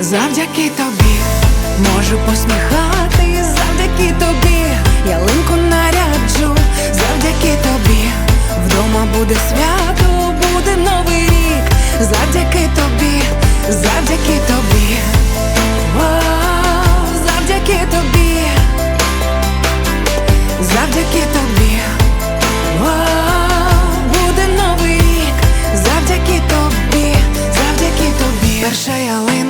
Завдяки тобі можу посміхатись, завдяки тобі ялинку наряджу, завдяки тобі вдома буде свято, буде новий рік, завдяки тобі, завдяки тобі, завдяки тобі, завдяки тобі, Вау, буде новий рік, завдяки тобі, завдяки тобі. Перша ялинка,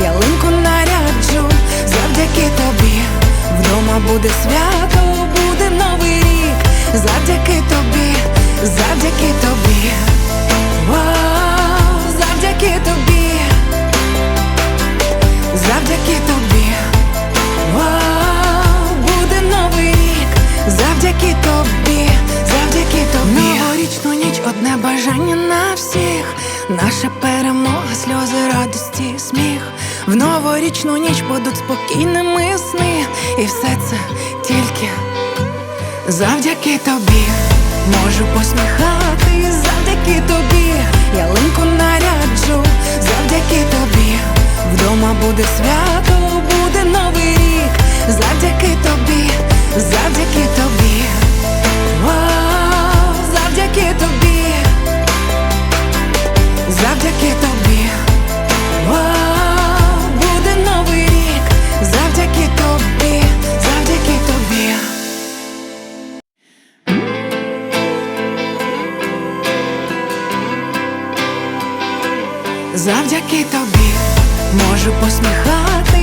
Ялинку наряджу, завдяки тобі. Вдома буде свято, буде новий рік. Завдяки тобі, завдяки тобі. Наша перемога, сльози, радості, сміх. В новорічну ніч будуть спокійними сни. І все це тільки завдяки тобі. Можу посміхати, завдяки тобі. Завдяки тобі можу посміхатись,